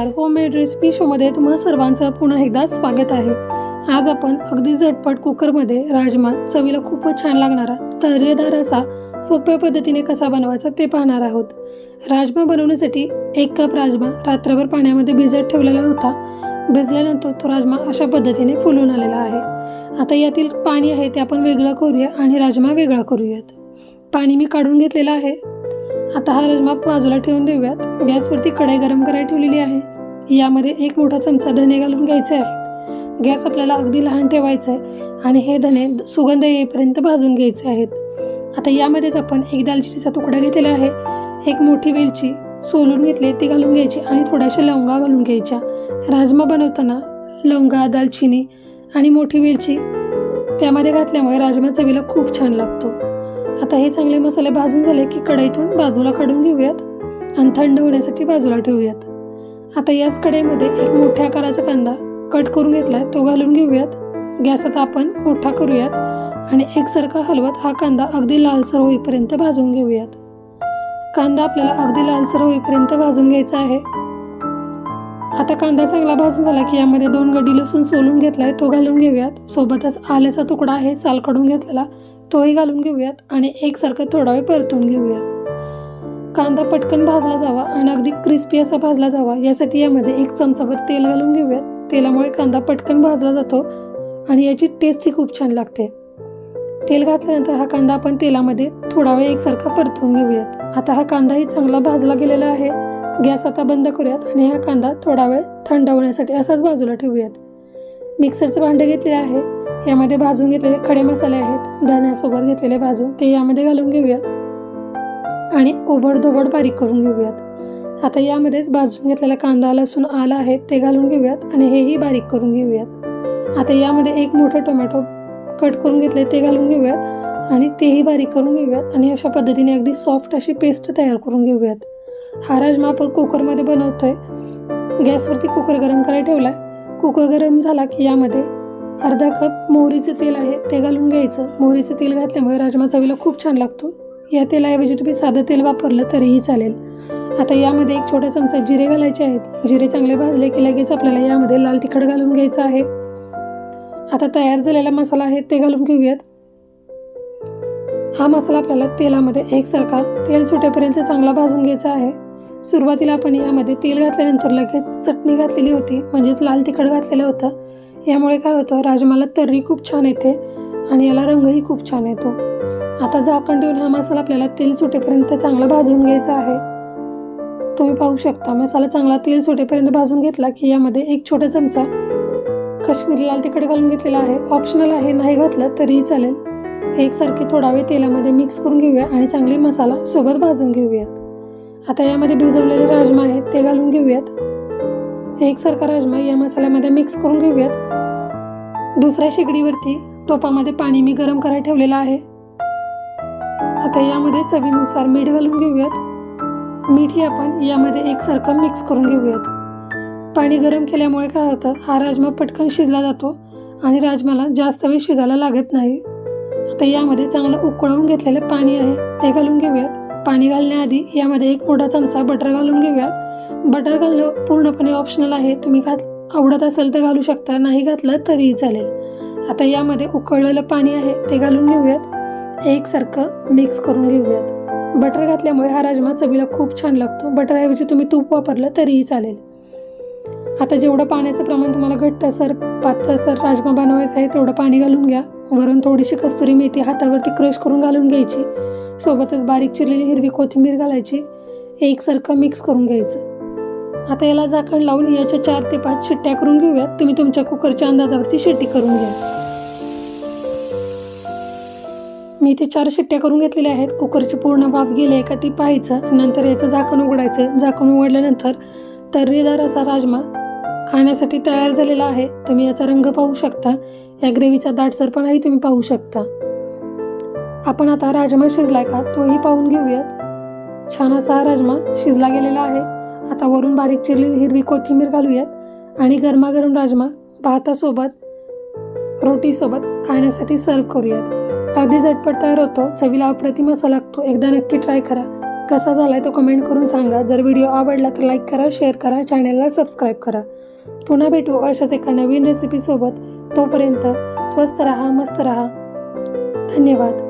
नमस्कार. Homemade recipe शोमध्ये तुम्हा सर्वांचं पुन्हा एकदा स्वागत आहे. आज आपण अगदी झटपट कुकरमध्ये राजमा चवीला खूपच छान लागणारा तर्रेदार असा सोप्या पद्धतीने कसा बनवायचा ते पाहणार आहोत. राजमा बनवण्यासाठी एक कप राजमा रात्रभर पाण्यामध्ये भिजत ठेवलेला होता. भिजल्यानंतर तो राजमा अशा पद्धतीने फुलून आलेला आहे. आता यातील पाणी आहे ते आपण वेगळं करूया आणि राजमा वेगळा करूयात. पाणी मी काढून घेतलेलं आहे. आता हा राजमा बाजूला ठेवून देऊयात. गॅसवरती कढई गरम करायला ठेवलेली आहे. यामध्ये एक मोठा चमचा धने घालून घ्यायचे आहेत. गॅस आपल्याला अगदी लहान ठेवायचा आहे आणि हे धने सुगंध येईपर्यंत भाजून घ्यायचे आहेत. आता यामध्येच आपण एक दालचिनीचा तुकडा घेतलेला आहे. एक मोठी वेलची सोलून घेतली ती घालून घ्यायची आणि थोड्याशा लवंगा घालून घ्यायच्या. राजमा बनवताना लवंगा दालचिनी आणि मोठी वेलची त्यामध्ये घातल्यामुळे राजमा चवीला खूप छान लागतो. आता हे चांगले मसाले भाजून झाले की कढईतून बाजूला काढून घेऊयात आणि थंड होण्यासाठी बाजूला ठेवूयात. आता याच कढईमध्ये एक मोठ्या आकाराचा कांदा कट करून घेतलाय तो घालून घेऊयात. गॅस आता आपण मोठा करूयात आणि एकसारखा हलवत हा कांदा अगदी लालसर होईपर्यंत भाजून घेऊयात. कांदा आपल्याला अगदी लालसर होईपर्यंत भाजून घ्यायचा आहे. आता कांदा चांगला भाजून झाला की यामध्ये दोन गडी लसूण सोलून घेतलाय तो घालून घेऊयात. सोबतच आल्याचा तुकडा आहे साल काढून घेतलेला. तोही घालून घेऊयात आणि एकसारखं थोडा वेळ परतून घेऊयात. कांदा पटकन भाजला जावा आणि अगदी क्रिस्पी असा भाजला जावा. यासाठी यामध्ये एक चमचाभर तेल घालून घेऊयात. तेलामुळे कांदा पटकन भाजला जातो आणि याची टेस्टही खूप छान लागते. तेल घातल्यानंतर हा कांदा आपण तेलामध्ये थोडा वेळ एकसारखा परतून घेऊयात. आता हा कांदाही चांगला भाजला गेलेला आहे. गॅस आता बंद करूयात आणि हा कांदा थोडा वेळ थंड होण्यासाठी असाच बाजूला ठेवूयात. मिक्सरचं भांडं घेतलेलं आहे. यामध्ये भाजून घेतलेले खडे मसाले आहेत धण्यासोबत घेतलेले भाजून ते यामध्ये घालून घेऊयात. आणि ओबडधोबड बारीक करून घेऊयात. आता यामध्येच भाजून घेतलेला कांदा लसूण आला आहे ते घालून घेऊयात आणि हेही बारीक करून घेऊयात. आता यामध्ये एक मोठं टोमॅटो कट करून घेतले ते घालून घेऊयात आणि तेही बारीक करून घेऊयात आणि अशा पद्धतीने अगदी सॉफ्ट अशी पेस्ट तयार करून घेऊयात. हा राजमा आपण कुकरमध्ये बनवतोय. गॅसवरती कुकर गरम करायला ठेवलाय. कुकर गरम झाला की यामध्ये अर्धा कप मोहरीचं तेल आहे ते घालून घ्यायचं. मोहरीचं तेल घातल्यामुळे राजमा चवीला खूप छान लागतो. या तेलाऐवजी तुम्ही साधं तेल वापरलं तरीही चालेल. आता यामध्ये एक छोटा चमचा जिरे घालायचे आहेत. जिरे चांगले भाजले की लगेच आपल्याला यामध्ये लाल तिखट घालून घ्यायचं आहे. आता तयार झालेला मसाला आहे ते घालून घेऊयात. हा मसाला आपल्याला तेलामध्ये एकसारखा तेल सुटेपर्यंत चांगला भाजून घ्यायचा आहे. सुरुवातीला आपण यामध्ये तेल घातल्यानंतर लगेच चटणी घातलेली होती म्हणजेच लाल तिखट घातलेलं होतं. यामुळे काय होतं राजमाला तर्री खूप छान येते आणि याला रंगही खूप छान येतो. आता झाकण ठेवून हा मसाला आपल्याला तेल सुटेपर्यंत चांगला भाजून घ्यायचा आहे. तुम्ही पाहू शकता मसाला चांगला तेल सुटेपर्यंत भाजून घेतला की यामध्ये एक छोटा चमचा काश्मीरी लाल तिखट घालून घेतलेला आहे. ऑप्शनल आहे नाही घातलं तरीही चालेल. एकसारखी थोडा वेळ तेलामध्ये मिक्स करून घेऊया आणि चांगली मसाला सोबत भाजून घेऊयात आता यामध्ये भिजवलेले राजमा आहेत ते घालून घेऊयात. एकसारखा राजमा या मसाल्यामध्ये मिक्स करून घेऊयात. दुसऱ्या शेगडीवरती टोपामध्ये पाणी मी गरम करायला ठेवलेलं आहे. आता यामध्ये चवीनुसार मीठ घालून घेऊयात. मीठही आपण यामध्ये एकसारखं मिक्स करून घेऊयात. पाणी गरम केल्यामुळे काय होतं हा राजमा पटकन शिजला जातो आणि राजमाला जास्त वेळ शिजायला लागत नाही. आता यामध्ये चांगलं उकळवून घेतलेलं पाणी आहे ते घालून घेऊयात. पाणी घालण्याआधी यामध्ये एक मोठा चमचा बटर घालून घेऊयात. बटर घालणं पूर्णपणे ऑप्शनल आहे तुम्ही घात आवडत असेल तर घालू शकता नाही घातलं तरीही चालेल. आता यामध्ये उकळलेलं पाणी आहे ते घालून घेऊयात. एकसारखं मिक्स करून घेऊयात. बटर घातल्यामुळे हा राजमा चवीला खूप छान लागतो. बटरऐवजी तुम्ही तूप वापरलं तरीही चालेल. आता जेवढं पाण्याचं प्रमाण तुम्हाला घट्टसर पातळसर राजमा बनवायचा आहे तेवढं पाणी घालून घ्या. वरून थोडीशी कस्तुरी मेथी हातावरती क्रश करून घालून घ्यायची. सोबतच बारीक चिरलेली हिरवी कोथिंबीर घालायची. एकसारखं मिक्स करून घ्यायचं. आता याला झाकण लावून याच्या चार ते पाच शिट्ट्या करून घेऊयात तुम्ही तुमच्या कुकरच्या अंदाजावरती शिट्टी करून घ्या. मी इथे चार शिट्ट्या करून घेतलेल्या आहेत. कुकरची पूर्ण वाफ गेली आहे का ती पाहायचं. नंतर याचं झाकण उघडायचं. झाकण उघडल्यानंतर तर्रीदार असा राजमा खाण्यासाठी तयार झालेला आहे. तुम्ही याचा रंग पाहू शकता. या ग्रेव्हीचा दाटसरपणाही तुम्ही पाहू शकता. आपण आता राजमा शिजलाय का? तोही पाहून घेऊयात. छान असा हा राजमा शिजला गेलेला आहे. आता वरून बारीक चिरली हिरवी कोथिंबीर घालूयात आणि गरमागरम राजमा भातासोबत रोटीसोबत खाण्यासाठी सर्व करूयात. अगदी झटपट तयार होतो. चवीला अप्रतिम असा लागतो. एकदा नक्की ट्राय करा. कसा झाला आहे तो कमेंट करून सांगा. जर व्हिडिओ आवडला तर लाईक करा शेअर करा चॅनलला सबस्क्राईब करा. पुन्हा भेटू अशाच एका नवीन रेसिपीसोबत तोपर्यंत स्वस्त रहा मस्त रहा. धन्यवाद.